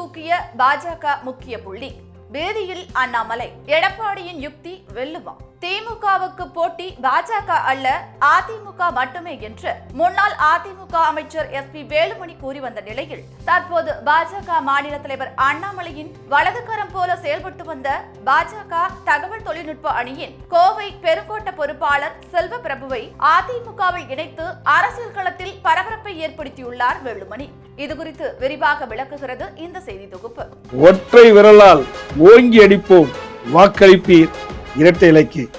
தூக்கிய பாஜக முக்கிய புள்ளி. வேதியில் அண்ணாமலை எடப்பாடியின் யுக்தி வெல்லுமா? திமுகவுக்கு போட்டி பாஜக அல்ல அதிமுக மட்டுமே என்று முன்னாள் அதிமுக அமைச்சர் எஸ் பி வேலுமணி கூறி வந்த நிலையில் தற்போது பாஜக மாநில தலைவர் அண்ணாமலையின் வலதுகரம் போல செயல்பட்டு வந்த பாஜக தகவல் தொழில்நுட்ப அணியின் கோவை பெருங்கோட்ட பொறுப்பாளர் செல்வ பிரபுவை அதிமுகவில் இணைத்து அரசியல் களத்தில் பரபரப்பை ஏற்படுத்தியுள்ளார் வேலுமணி. இதுகுறித்து விரிவாக விளக்குகிறது இந்த செய்தி தொகுப்பு. ஒற்றை விரலால் ஓங்கி அடிப்போம் வாக்களிப்பீர். இரட்டை இலக்கு.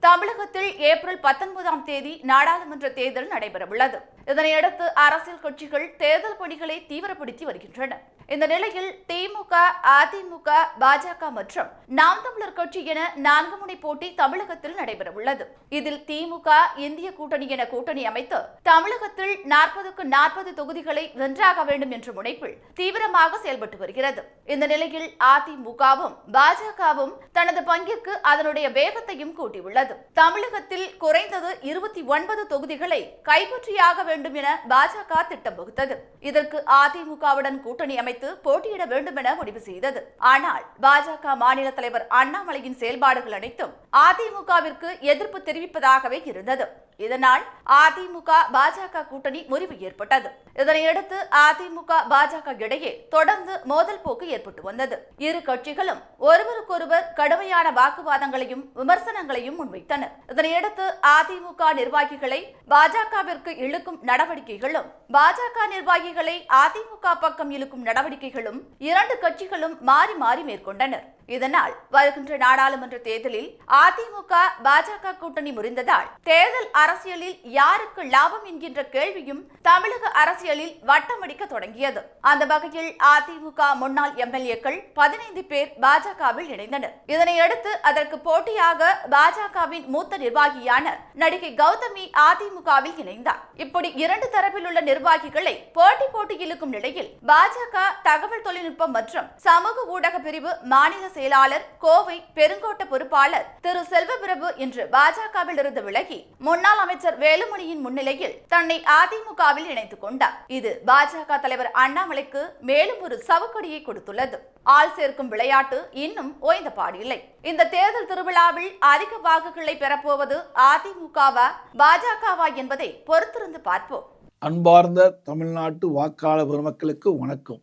தமிழகத்தில் ஏப்ரல் பத்தொன்பதாம் தேதி நாடாளுமன்ற தேர்தல் நடைபெறவுள்ளது. இதனையடுத்து அரசியல் கட்சிகள் தேர்தல் பணிகளை தீவிரப்படுத்தி வருகின்றன. இந்த நிலையில் திமுக அதிமுக பாஜக மற்றும் நாம் தமிழர் கட்சி என நான்கு முனை போட்டி தமிழகத்தில் நடைபெறவுள்ளது. இதில் திமுக இந்திய கூட்டணி என கூட்டணி அமைத்து தமிழகத்தில் நாற்பதுக்கு நாற்பது தொகுதிகளை வென்றாக வேண்டும் என்ற முனைப்பில் தீவிரமாக செயல்பட்டு வருகிறது. இந்த நிலையில் அதிமுகவும் பாஜகவும் தனது பங்கிற்கு அதனுடைய வேகத்தையும் கூட்டியுள்ளது. தமிழகத்தில் குறைந்தது இருபத்தி ஒன்பது தொகுதிகளை கைப்பற்றியாக வேண்டும் என பாஜக திட்டம் வகுத்தது. இதற்கு அதிமுகவுடன் கூட்டணி அமைத்து போட்டியிட வேண்டும் என முடிவு செய்தது. ஆனால் பாஜக மாநில தலைவர் அண்ணாமலையின் செயல்பாடுகள் அனைத்தும் அதிமுகவிற்கு எதிர்ப்பு தெரிவிப்பதாகவே இருந்தது. இதனால் அதிமுக பாஜக கூட்டணி முறிவு ஏற்பட்டது. இதனையடுத்து அதிமுக பாஜக இடையே தொடர்ந்து மோதல் போக்கு ஏற்பட்டு வந்தது. இரு கட்சிகளும் ஒருவருக்கொருவர் கடுமையான வாக்குவாதங்களையும் விமர்சனங்களையும் முன்வைத்தனர். இதனையடுத்து அதிமுக நிர்வாகிகளை பாஜகவிற்கு இழுக்கும் நடவடிக்கைகளும் பாஜக நிர்வாகிகளை அதிமுக பக்கம் இழுக்கும் நடவடிக்கைகளும் இரண்டு கட்சிகளும் மாறி மாறி மேற்கொண்டனர். இதனால் வருகின்ற நாடாளுமன்ற தேர்தலில் அதிமுக பாஜக கூட்டணி முறிந்ததால் தேர்தல் அரசியலில் யாருக்கு லாபம் என்கின்ற கேள்வியும் தமிழக அரசியலில் வட்டமடிக்க தொடங்கியது. அந்த வகையில் அதிமுக முன்னாள் எம்எல்ஏக்கள் பதினைந்து பேர் பாஜகவில் இணைந்தனர். இதனையடுத்து அதற்கு போட்டியாக பாஜகவின் மூத்த நிர்வாகியான நடிகை கௌதமி அதிமுகவில் இணைந்தார். இப்படி இரண்டு தரப்பில் உள்ள நிர்வாகிகளை போட்டி போட்டி இழுக்கும் நிலையில் பாஜக தகவல் தொழில்நுட்பம் மற்றும் சமூக ஊடக பிரிவு மாநில செயலாளர் கோவை பெருங்கோட்ட பொறுப்பாளர் திரு செல்வபிரபு இன்று பாஜகவில் இருந்து விலகி முன்னாள் முன்னாள் அமைச்சர் வேலுமணியின் முன்னிலையில் தன்னை அதிமுகவில் இணைத்துக் கொண்டார். இது பாஜக தலைவர் அண்ணாமலைக்கு மேலும் ஒரு சவுக்கடியை கொடுத்துள்ளது. ஆள் சேர்க்கும் விளையாட்டு இன்னும் ஓய்ந்த பாடில்லை. இந்த தேர்தல் திருவிழாவில் அதிக வாக்குகளை பெறப்போவது அதிமுகவா பாஜகவா என்பதை பொறுத்திருந்து பார்ப்போம். அன்பார்ந்த தமிழ்நாட்டு வாக்காளர் பெருமக்களுக்கு வணக்கம்.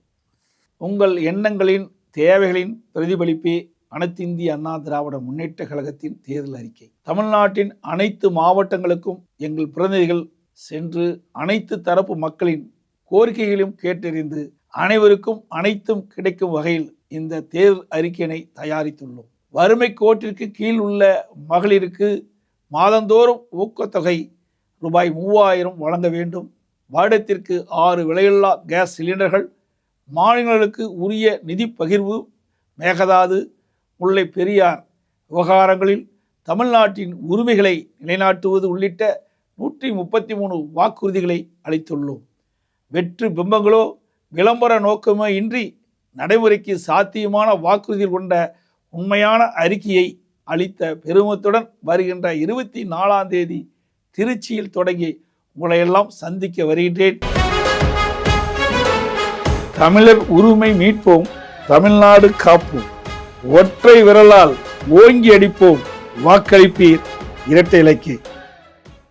உங்கள் எண்ணங்களின் தேவைகளின் பிரதிபலிப்பே அனைத்து இந்திய அண்ணா திராவிட முன்னேற்ற கழகத்தின் தேர்தல் அறிக்கை. தமிழ்நாட்டின் அனைத்து மாவட்டங்களுக்கும் எங்கள் பிரதிநிதிகள் சென்று அனைத்து தரப்பு மக்களின் கோரிக்கைகளையும் கேட்டறிந்து அனைவருக்கும் அனைத்தும் கிடைக்கும் வகையில் இந்த தேர்தல் அறிக்கையினை தயாரித்துள்ளோம். வறுமை கோட்டிற்கு கீழ் உள்ள மகளிருக்கு மாதந்தோறும் ஊக்கத்தொகை ரூபாய் மூவாயிரம் வழங்க வேண்டும். வருடத்திற்கு ஆறு விலையில்லா கேஸ் சிலிண்டர்கள் மாநிலங்களுக்கு உரிய நிதி பகிர்வு மேகதாது முல்லை பெரியார் விவகாரங்களில் தமிழ்நாட்டின் உரிமைகளை நிலைநாட்டுவது உள்ளிட்ட நூற்றி முப்பத்தி மூணு வாக்குறுதிகளை அளித்துள்ளோம். வெற்று பிம்பங்களோ விளம்பர நோக்கமோ இன்றி நடைமுறைக்கு சாத்தியமான வாக்குறுதிகள் கொண்ட உண்மையான அறிக்கையை அளித்த பெருமத்துடன் வருகின்ற இருபத்தி நாலாம் தேதி திருச்சியில் தொடங்கி உங்களையெல்லாம் சந்திக்க வருகின்றேன். தமிழர் உரிமை மீட்போம் தமிழ்நாடு காப்போம். ஒற்றை விரலால் ஓங்கி அடிப்போம். வாக்களிப்பீர் இரட்டை இலக்கிய